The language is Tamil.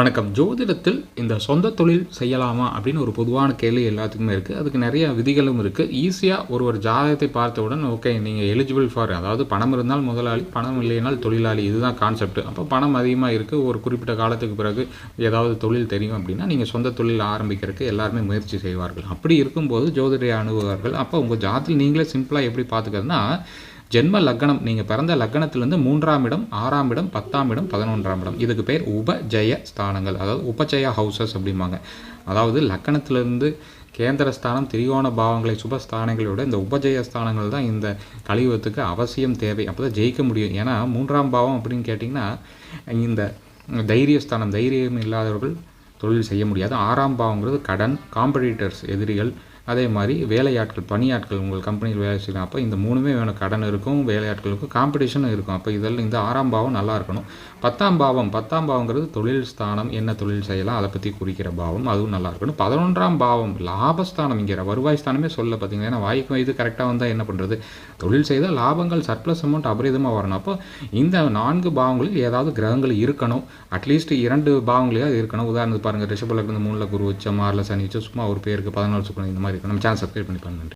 வணக்கம். ஜோதிடத்தில் இந்த சொந்த தொழில் செய்யலாமா அப்படின்னு ஒரு பொதுவான கேள்வி எல்லாத்துக்குமே இருக்குது அதுக்கு நிறைய விதிகளும் இருக்குது ஈஸியாக ஒரு ஒரு ஜாதகத்தை பார்த்தவுடன் ஓகே நீங்கள் எலிஜிபிள் ஃபார் அதாவது பணம் இருந்தால் முதலாளி பணம் இல்லைனால் தொழிலாளி இதுதான் கான்செப்ட் அப்போ பணம் அதிகமாக இருக்குது ஒரு குறிப்பிட்ட காலத்துக்கு பிறகு ஏதாவது தொழில் தெரியும் அப்படின்னா நீங்கள் சொந்த தொழில் ஆரம்பிக்கிறதுக்கு எல்லாருமே முயற்சி செய்வார்கள். அப்படி இருக்கும்போது ஜோதிட அணுகுவார்கள் அப்போ உங்கள் ஜாதத்தில் நீங்களே சிம்பிளாக எப்படி பார்த்துக்கிறதுனா ஜென்ம லக்னம் நீங்கள் பிறந்த லக்னத்திலேருந்து மூன்றாம் இடம் ஆறாம் இடம் பத்தாம் இடம் பதினொன்றாம் இடம். இதுக்கு பேர் உபஜய ஸ்தானங்கள் அதாவது உபஜய ஹவுசஸ் அப்படிம்பாங்க. அதாவது லக்கணத்திலிருந்து கேந்திரஸ்தானம் திரிகோண பாவங்களை சுபஸ்தானங்களோட விட இந்த உபஜய ஸ்தானங்கள் தான் இந்த கலியுகத்துக்கு அவசியம் தேவை. அப்போ தான் ஜெயிக்க முடியும். ஏன்னா மூன்றாம் பாவம் அப்படின்னு கேட்டிங்கன்னா இந்த தைரியஸ்தானம் தைரியம் இல்லாதவர்கள் தொழில் செய்ய முடியாது. ஆறாம் பாவங்கிறது கடன் காம்படிட்டர்ஸ் எதிரிகள் அதே மாதிரி வேலையாட்கள் பணியாட்கள் உங்கள் கம்பெனியில் வேலை செய்யலாம் அப்போ இந்த மூணுமே வேணும். கடன் இருக்கும் வேலையாட்களுக்கும் காம்படிஷனும் இருக்கும். அப்போ இதெல்லாம் இந்த ஆறாம் பாவம் நல்லா இருக்கணும். பத்தாம் பாவம் பத்தாம் பாவங்கிறது தொழில் ஸ்தானம் என்ன தொழில் செய்யலாம் அதை பற்றி குறிக்கிற பாவம் அதுவும் நல்லா இருக்கணும். பதினொன்றாம் பாவம் லாபஸ்தானம் இங்கே. வருவாய் ஸ்தானமே சொல்ல பார்த்தீங்கன்னா ஏன்னா வாய்க்கு இது கரெக்டாக வந்தால் என்ன பண்ணுறது தொழில் செய்தால் லாபங்கள் சர்ப்ளஸ் அமௌண்ட் அபரிதமாக வரணும். அப்போ இந்த நான்கு பாவங்களில் ஏதாவது கிரகங்கள் இருக்கணும். அட்லீஸ்ட் இரண்டு பாவங்களையாவது இருக்கணும். உதாரணத்துக்கு பாருங்கள் ரிஷபலக்கு மூணில் குரு வச்ச ஆறில் சனி வச்சு சும்மா ஒரு பேருக்கு பதினாலு சுக்கணும் இந்த மாதிரி. இருக்கும் நம்ம சேனல் சப்ஸ்கிரைப் பண்ணி பண்ணுங்க